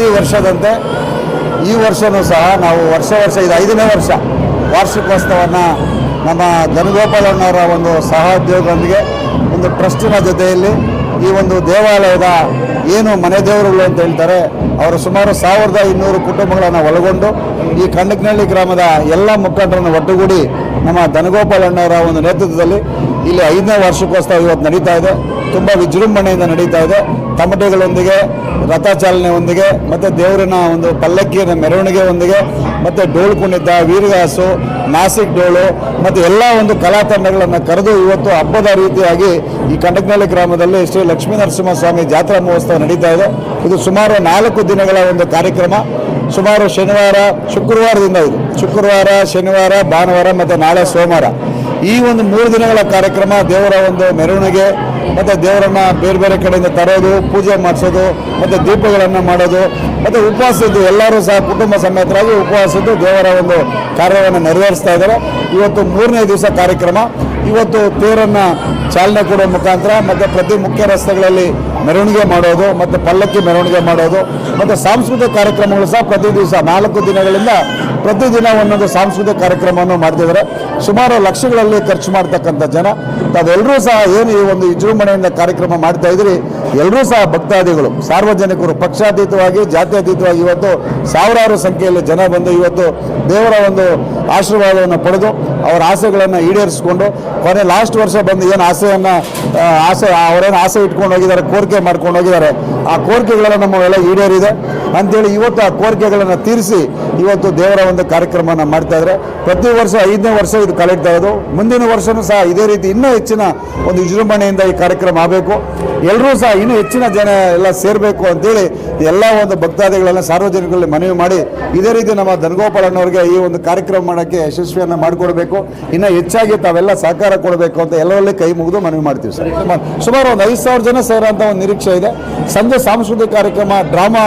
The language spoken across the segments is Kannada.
ಪ್ರತಿ ವರ್ಷದಂತೆ ಈ ವರ್ಷವೂ ಸಹ ನಾವು ವರ್ಷ ವರ್ಷ, ಇದು ಐದನೇ ವರ್ಷ ವಾರ್ಷಿಕೋತ್ಸವವನ್ನು ನಮ್ಮ ಧನಗೋಪಾಲಣ್ಣವರ ಒಂದು ಸಹೋದ್ಯೋಗದೊಂದಿಗೆ ಒಂದು ಟ್ರಸ್ಟಿನ ಜೊತೆಯಲ್ಲಿ ಈ ಒಂದು ದೇವಾಲಯದ ಏನು ಮನೆ ದೇವರುಗಳು ಅಂತ ಹೇಳ್ತಾರೆ, ಅವರು ಸುಮಾರು ಸಾವಿರದ ಇನ್ನೂರು ಕುಟುಂಬಗಳನ್ನು ಒಳಗೊಂಡು ಈ ಕಂಡಕ್ನಹಳ್ಳಿ ಗ್ರಾಮದ ಎಲ್ಲ ಮುಖಂಡರನ್ನು ಒಟ್ಟುಗೂಡಿ ನಮ್ಮ ಧನಗೋಪಾಲಣ್ಣವರ ಒಂದು ನೇತೃತ್ವದಲ್ಲಿ ಇಲ್ಲಿ ಐದನೇ ವಾರ್ಷಿಕೋತ್ಸವ ಇವತ್ತು ನಡೀತಾ ಇದೆ. ತುಂಬ ವಿಜೃಂಭಣೆಯಿಂದ ನಡೀತಾ ಇದೆ. ತಮಟೆಗಳೊಂದಿಗೆ ರಥಚಾಲನೆಯೊಂದಿಗೆ ಮತ್ತು ದೇವರಿನ ಒಂದು ಪಲ್ಲಕ್ಕಿಯ ಮೆರವಣಿಗೆಯೊಂದಿಗೆ ಮತ್ತು ಡೋಳು ಕುಣಿತ, ವೀರಗಾಸು, ನಾಸಿಕ್ ಡೋಳು ಮತ್ತು ಎಲ್ಲ ಒಂದು ಕಲಾ ತಂಡಗಳನ್ನು ಕರೆದು ಇವತ್ತು ಹಬ್ಬದ ರೀತಿಯಾಗಿ ಈ ಕಂಡಕ್ನಳ್ಳಿ ಗ್ರಾಮದಲ್ಲಿ ಶ್ರೀ ಲಕ್ಷ್ಮೀ ನರಸಿಂಹಸ್ವಾಮಿ ಜಾತ್ರಾ ಮಹೋತ್ಸವ ನಡೀತಾ ಇದೆ. ಇದು ಸುಮಾರು ನಾಲ್ಕು ದಿನಗಳ ಒಂದು ಕಾರ್ಯಕ್ರಮ. ಸುಮಾರು ಶನಿವಾರ, ಶುಕ್ರವಾರದಿಂದ ಇದು. ಶುಕ್ರವಾರ, ಶನಿವಾರ, ಭಾನುವಾರ ಮತ್ತು ನಾಳೆ ಸೋಮವಾರ. ಈ ಒಂದು ಮೂರು ದಿನಗಳ ಕಾರ್ಯಕ್ರಮ ದೇವರ ಒಂದು ಮೆರವಣಿಗೆ ಮತ್ತು ದೇವರನ್ನ ಬೇರೆ ಬೇರೆ ಕಡೆಯಿಂದ ತರೋದು, ಪೂಜೆ ಮಾಡಿಸೋದು, ಮತ್ತು ದೀಪಗಳನ್ನು ಮಾಡೋದು, ಮತ್ತು ಉಪವಾಸದ್ದು ಎಲ್ಲರೂ ಸಹ ಕುಟುಂಬ ಸಮೇತರಾಗಿ ಉಪವಾಸದ್ದು ದೇವರ ಒಂದು ಕಾರ್ಯವನ್ನು ನೆರವೇರಿಸ್ತಾ ಇದ್ದಾರೆ. ಇವತ್ತು ಮೂರನೇ ದಿವಸ ಕಾರ್ಯಕ್ರಮ. ಇವತ್ತು ತೇರನ್ನು ಚಾಲನೆ ಕೊಡುವ ಮುಖಾಂತರ ಮತ್ತು ಪ್ರತಿ ಮುಖ್ಯ ರಸ್ತೆಗಳಲ್ಲಿ ಮೆರವಣಿಗೆ ಮಾಡೋದು, ಮತ್ತು ಪಲ್ಲಕ್ಕಿ ಮೆರವಣಿಗೆ ಮಾಡೋದು, ಮತ್ತು ಸಾಂಸ್ಕೃತಿಕ ಕಾರ್ಯಕ್ರಮಗಳು ಸಹ ಪ್ರತಿ ದಿವಸ ನಾಲ್ಕು ದಿನಗಳಿಂದ ಪ್ರತಿದಿನ ಒಂದೊಂದು ಸಾಂಸ್ಕೃತಿಕ ಕಾರ್ಯಕ್ರಮವನ್ನು ಮಾಡ್ತಿದ್ದಾರೆ. ಸುಮಾರು ಲಕ್ಷಗಳಲ್ಲಿ ಖರ್ಚು ಮಾಡ್ತಕ್ಕಂಥ ಜನ. ತಾವೆಲ್ಲರೂ ಸಹ ಏನು ಈ ಒಂದು ವಿಜೃಂಭಣೆಯಿಂದ ಕಾರ್ಯಕ್ರಮ ಮಾಡ್ತಾ ಇದ್ರಿ ಎಲ್ಲರೂ ಸಹ ಭಕ್ತಾದಿಗಳು, ಸಾರ್ವಜನಿಕರು, ಪಕ್ಷಾತೀತವಾಗಿ, ಜಾತ್ಯತೀತವಾಗಿ ಇವತ್ತು ಸಾವಿರಾರು ಸಂಖ್ಯೆಯಲ್ಲಿ ಜನ ಬಂದು ಇವತ್ತು ದೇವರ ಒಂದು ಆಶೀರ್ವಾದವನ್ನು ಪಡೆದು ಅವರ ಆಸೆಗಳನ್ನು ಈಡೇರಿಸ್ಕೊಂಡು ಕೊನೆ ಲಾಸ್ಟ್ ವರ್ಷ ಬಂದು ಏನು ಆಸೆಯನ್ನು ಆಸೆ, ಅವರೇನು ಆಸೆ ಇಟ್ಕೊಂಡು ಹೋಗಿದ್ದಾರೆ, ಕೋರಿಕೆ ಮಾಡ್ಕೊಂಡು ಹೋಗಿದ್ದಾರೆ ಆ ಕೋರಿಕೆಗಳೆಲ್ಲ ನಮ್ಮವೆಲ್ಲ ಈಡೇರಿದೆ ಅಂತೇಳಿ ಇವತ್ತು ಆ ಕೋರಿಕೆಗಳನ್ನು ತೀರಿಸಿ ಇವತ್ತು ದೇವರ ಒಂದು ಕಾರ್ಯಕ್ರಮವನ್ನು ಮಾಡ್ತಾ ಇದ್ದಾರೆ ಪ್ರತಿ ವರ್ಷ ಐದನೇ ವರ್ಷ ಇದು ಕಲೆಕ್ಟ್ ಇರೋದು ಮುಂದಿನ ವರ್ಷವೂ ಸಹ ಇದೇ ರೀತಿ ಇನ್ನೂ ಹೆಚ್ಚಿನ ಒಂದು ವಿಜೃಂಭಣೆಯಿಂದ ಈ ಕಾರ್ಯಕ್ರಮ ಆಗಬೇಕು. ಎಲ್ಲರೂ ಸಹ ಇನ್ನೂ ಹೆಚ್ಚಿನ ಜನ ಎಲ್ಲ ಸೇರಬೇಕು ಅಂತೇಳಿ ಎಲ್ಲ ಒಂದು ಭಕ್ತಾದಿಗಳನ್ನು ಸಾರ್ವಜನಿಕರಲ್ಲಿ ಮನವಿ ಮಾಡಿ ಇದೇ ರೀತಿ ನಮ್ಮ ಧನಗೋಪಾಲಣ್ಣವ್ರಿಗೆ ಈ ಒಂದು ಕಾರ್ಯಕ್ರಮ ಮಾಡೋಕ್ಕೆ ಯಶಸ್ವಿಯನ್ನು ಮಾಡಿಕೊಡ್ಬೇಕು. ಇನ್ನೂ ಹೆಚ್ಚಾಗಿ ತಾವೆಲ್ಲ ಸಹಕಾರ ಕೊಡಬೇಕು ಅಂತ ಎಲ್ಲರಲ್ಲಿ ಕೈ ಮುಗಿದು ಮನವಿ ಮಾಡ್ತೀವಿ ಸರ್. ಸುಮಾರು- ಒಂದು ಐದು ಸಾವಿರ ಜನ ಸೇರೋಂಥ ಒಂದು ನಿರೀಕ್ಷೆ ಇದೆ. ಸಂಜೆ ಸಾಂಸ್ಕೃತಿಕ ಕಾರ್ಯಕ್ರಮ, ಡ್ರಾಮಾ,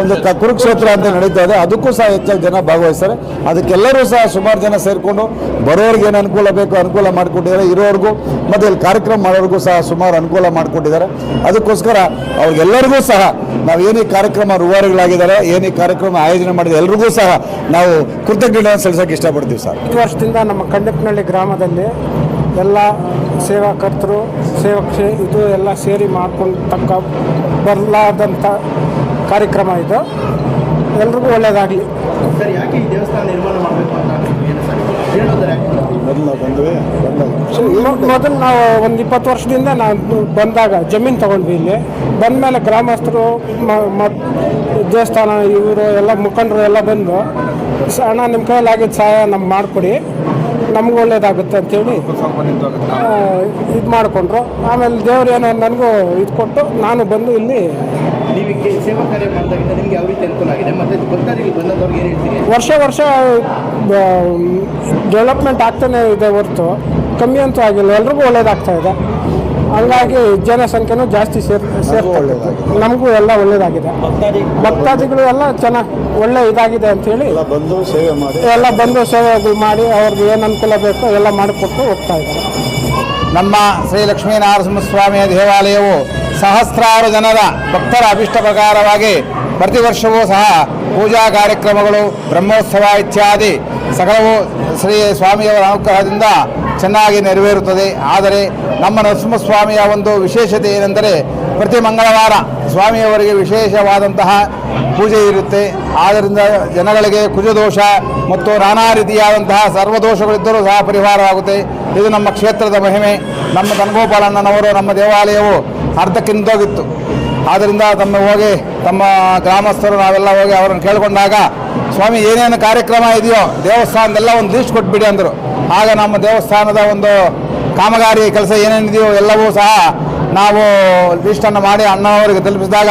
ಒಂದು ಕುರುಕ್ಷೇತ್ರ ಅಂತ ನಡೀತಾ ಇದೆ ಅದಕ್ಕೂ ಸಹ ಹೆಚ್ಚಾಗಿ ಜನ ಭಾಗವಹಿಸ್ತಾರೆ. ಅದಕ್ಕೆಲ್ಲರೂ ಸಹ ಸುಮಾರು ಜನ ಸೇರಿಕೊಂಡು ಬರೋರಿಗೆ ಏನು ಅನುಕೂಲ ಬೇಕು ಅನುಕೂಲ ಮಾಡಿಕೊಟ್ಟಿದ್ದಾರೆ. ಇರೋರಿಗೂ ಮತ್ತು ಇಲ್ಲಿ ಕಾರ್ಯಕ್ರಮ ಮಾಡೋರಿಗೂ ಸಹ ಸುಮಾರು ಅನುಕೂಲ ಮಾಡಿಕೊಟ್ಟಿದ್ದಾರೆ. ಅದಕ್ಕೋಸ್ಕರ ಅವ್ರಿಗೆಲ್ಲರಿಗೂ ಸಹ ನಾವು ಏನೇ ಕಾರ್ಯಕ್ರಮ ರೂವಾರಿಗಳಾಗಿದ್ದಾರೆ, ಏನೇ ಕಾರ್ಯಕ್ರಮ ಆಯೋಜನೆ ಮಾಡಿದ ಎಲ್ರಿಗೂ ಸಹ ನಾವು ಕೃತಜ್ಞತೆಯನ್ನು ಸಲ್ಲಿಸೋಕೆ ಇಷ್ಟಪಡ್ತೀವಿ ಸರ್. ಈ ವರ್ಷದಿಂದ ನಮ್ಮ ಕಂಡಪ್ಪನಹಳ್ಳಿ ಗ್ರಾಮದಲ್ಲಿ ಎಲ್ಲ ಸೇವಾಕರ್ತರು ಸೇವಕ್ಷೆ ಇದು ಎಲ್ಲ ಸೇರಿ ಮಾಡ್ಕೊಂಡು ತಕ್ಕ ಬರಲಾದಂಥ ಕಾರ್ಯಕ್ರಮ ಇದು. ಎಲ್ರಿಗೂ ಒಳ್ಳೆಯದಾಗಲಿ ಸರ್ ಯಾಕೆ ಈ ದೇವಸ್ಥಾನ ನಿರ್ಮಾಣ ಮಾಡಬೇಕು ಅಂತ ಏನು ಸರ್ ಹೇಳೋದ್ರೆ ಮೊದಲು ಬಂದ್ವಿ ಮೊದಲು ನಾವು ಒಂದು ಇಪ್ಪತ್ತು ವರ್ಷದಿಂದ ನಾವು ಬಂದಾಗ ಜಮೀನು ತಗೊಂಡ್ವಿ ಇಲ್ಲಿ. ಬಂದಮೇಲೆ ಗ್ರಾಮಸ್ಥರು ಮ- ಮ- ದೇವಸ್ಥಾನ ಇವರು ಎಲ್ಲ ಮುಖಂಡರು ಎಲ್ಲ ಬಂದು ಸಣ್ಣ ಅಣ್ಣ ನಿಮ್ಮ ಕೈಯಲ್ಲಿ ಆಗಿದ್ದ ಸಹಾಯ ನಮ್ಗೆ ಮಾಡಿಕೊಡಿ. ನಮ್ಗೆ ಒಳ್ಳೇದಾಗುತ್ತೆ ಅಂತೇಳಿ ಇದು ಮಾಡಿಕೊಂಡ್ರು. ಆಮೇಲೆ ದೇವ್ರು ಏನೋ ನನಗೂ ಇದು ಕೊಟ್ಟು ನಾನು ಬಂದು ಇಲ್ಲಿ ನೀವು ಈ ಸೇವಾ ಕಾರ್ಯ ಮಾಡಿದಾಗಿಂದ ನಿಮ್ಗೆ ಯಾವ ರೀತಿ ಅನುಕೂಲ ಆಗಿದೆ? ಮತ್ತೆ ಭಕ್ತಾದಿಗಳು ಬಂದವ್ರಿಗೆ ಏನು ಹೇಳ್ತೀರಿ? ವರ್ಷ ವರ್ಷ ಡೆವಲಪ್ಮೆಂಟ್ ಆಗ್ತಾನೆ ಇದೆ ಹೊರತು. ಕಮ್ಮಿ ಅಂತೂ ಆಗಿಲ್ಲ. ಎಲ್ರಿಗೂ ಒಳ್ಳೇದಾಗ್ತಾ ಇದೆ. ಹಂಗಾಗಿ ಜನಸಂಖ್ಯೆನೂ ಜಾಸ್ತಿ ಸೇರ್ ಸೇರ್ತಾ ನಮಗೂ ಎಲ್ಲ ಒಳ್ಳೇದಾಗಿದೆ. ಭಕ್ತಾದಿಗಳು. ಎಲ್ಲ ಚೆನ್ನಾಗಿ ಒಳ್ಳೆ ಇದಾಗಿದೆ ಅಂತೇಳಿ ಬಂದು ಸೇವೆ ಮಾಡಿ. ಎಲ್ಲ ಬಂದು ಸೇವೆಗಳು ಮಾಡಿ ಅವ್ರಿಗೆ ಏನು ಅನುಕೂಲ ಬೇಕೋ ಎಲ್ಲ ಮಾಡಿಕೊಟ್ಟು ಹೋಗ್ತಾ ಇದ್ದಾರೆ. ನಮ್ಮ ಶ್ರೀ ಲಕ್ಷ್ಮೀನರಸಿಂಹಸ್ವಾಮಿಯ ದೇವಾಲಯವು ಸಹಸ್ರಾರು ಜನರ ಭಕ್ತರ ಅಭಿಷ್ಟ ಪ್ರಕಾರವಾಗಿ ಪ್ರತಿ ವರ್ಷವೂ ಸಹ ಪೂಜಾ ಕಾರ್ಯಕ್ರಮಗಳು ಬ್ರಹ್ಮೋತ್ಸವ ಇತ್ಯಾದಿ ಸಕಲವು ಶ್ರೀ ಸ್ವಾಮಿಯವರ ಅನುಗ್ರಹದಿಂದ ಚೆನ್ನಾಗಿ ನೆರವೇರುತ್ತದೆ. ಆದರೆ ನಮ್ಮ ನರಸಿಂಹಸ್ವಾಮಿಯ ಒಂದು ವಿಶೇಷತೆ ಏನೆಂದರೆ ಪ್ರತಿ ಮಂಗಳವಾರ ಸ್ವಾಮಿಯವರಿಗೆ ವಿಶೇಷವಾದಂತಹ ಪೂಜೆ ಇರುತ್ತೆ. ಆದ್ದರಿಂದ ಜನಗಳಿಗೆ ಕುಜದೋಷ ಮತ್ತು ನಾನಾ ರೀತಿಯಾದಂತಹ ಸರ್ವದೋಷಗಳಿದ್ದರೂ ಸಹ ಪರಿಹಾರವಾಗುತ್ತೆ ಇದು ನಮ್ಮ ಕ್ಷೇತ್ರದ ಮಹಿಮೆ. ನಮ್ಮ ತನಗೋಪಾಲಣ್ಣನವರು ನಮ್ಮ ದೇವಾಲಯವು ಅರ್ಧಕ್ಕಿಂತೋಗಿತ್ತು. ಆದ್ದರಿಂದ ತಮ್ಮ ಹೋಗಿ ತಮ್ಮ ಗ್ರಾಮಸ್ಥರು ನಾವೆಲ್ಲ ಹೋಗಿ ಅವರನ್ನು ಕೇಳಿಕೊಂಡಾಗ, ಸ್ವಾಮಿ, ಏನೇನು ಕಾರ್ಯಕ್ರಮ ಇದೆಯೋ, ದೇವಸ್ಥಾನದೆಲ್ಲ ಒಂದು ಲೀಸ್ಟ್ ಕೊಟ್ಬಿಡಿ ಅಂದರು. ಆಗ ನಮ್ಮ ದೇವಸ್ಥಾನದ ಒಂದು ಕಾಮಗಾರಿ ಕೆಲಸ ಏನೇನಿದೆಯೋ ಎಲ್ಲವೂ ಸಹ ನಾವು ಲಿಸ್ಟನ್ನು ಮಾಡಿ ಅಣ್ಣವರಿಗೆ ತಲುಪಿಸಿದಾಗ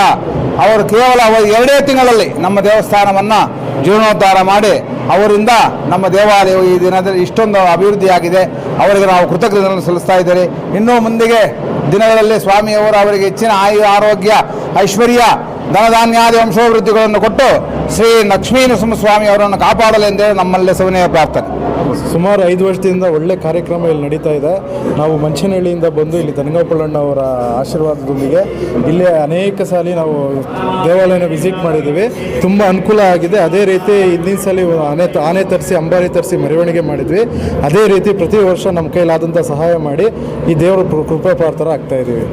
ಅವರು ಕೇವಲ ಎರಡೇ ತಿಂಗಳಲ್ಲಿ ನಮ್ಮ ದೇವಸ್ಥಾನವನ್ನು ಜೀರ್ಣೋದ್ಧಾರ ಮಾಡಿ ಅವರಿಂದ ನಮ್ಮ ದೇವಾಲಯವು ಈ ದಿನದಲ್ಲಿ ಇಷ್ಟೊಂದು ಅಭಿವೃದ್ಧಿಯಾಗಿದೆ. ಅವರಿಗೆ ನಾವು ಕೃತಜ್ಞತೆಗಳನ್ನು ಸಲ್ಲಿಸ್ತಾ ಇದ್ದೇವೆ. ಇನ್ನೂ ಮುಂದಿಗೆ ದಿನಗಳಲ್ಲಿ ಸ್ವಾಮಿಯವರು ಅವರಿಗೆ ಹೆಚ್ಚಿನ ಆಯು, ಆರೋಗ್ಯ, ಐಶ್ವರ್ಯ, ಧನಧಾನ್ಯಾದಿ ವಂಶೋಭಿವೃದ್ಧಿಗಳನ್ನು ಕೊಟ್ಟು ಶ್ರೀ ಲಕ್ಷ್ಮೀ ನರಸಿಂಹಸ್ವಾಮಿ ಅವರನ್ನು ಕಾಪಾಡಲೆಂದೇ ನಮ್ಮಲ್ಲಿ ಸವಿನಯ ಪ್ರಾರ್ಥನೆ. ಸುಮಾರು ಐದು ವರ್ಷದಿಂದ ಒಳ್ಳೆ ಕಾರ್ಯಕ್ರಮ ಇಲ್ಲಿ ನಡೀತಾ ಇದೆ. ನಾವು ಮಂಚನಹಳ್ಳಿಯಿಂದ ಬಂದು ಇಲ್ಲಿ ತನಗಪ್ಪಳಣ್ಣ ಅವರ ಆಶೀರ್ವಾದದೊಂದಿಗೆ ಇಲ್ಲಿ ಅನೇಕ ಸಾಲಿ ನಾವು ದೇವಾಲಯನ ವಿಸಿಟ್ ಮಾಡಿದ್ದೀವಿ. ತುಂಬ ಅನುಕೂಲ ಆಗಿದೆ. ಅದೇ ರೀತಿ ಹಿಂದಿನ ಸಲ ಆನೆ ಆನೆ ತರಿಸಿ, ಅಂಬಾರಿ ತರಿಸಿ ಮೆರವಣಿಗೆ ಮಾಡಿದ್ವಿ. ಅದೇ ರೀತಿ ಪ್ರತಿ ವರ್ಷ ನಮ್ಮ ಕೈಲಾದಂಥ ಸಹಾಯ ಮಾಡಿ ಈ ದೇವರ ಕೃಪೆ ಪಾತ್ರ ಆಗ್ತಾ ಇದ್ದೀವಿ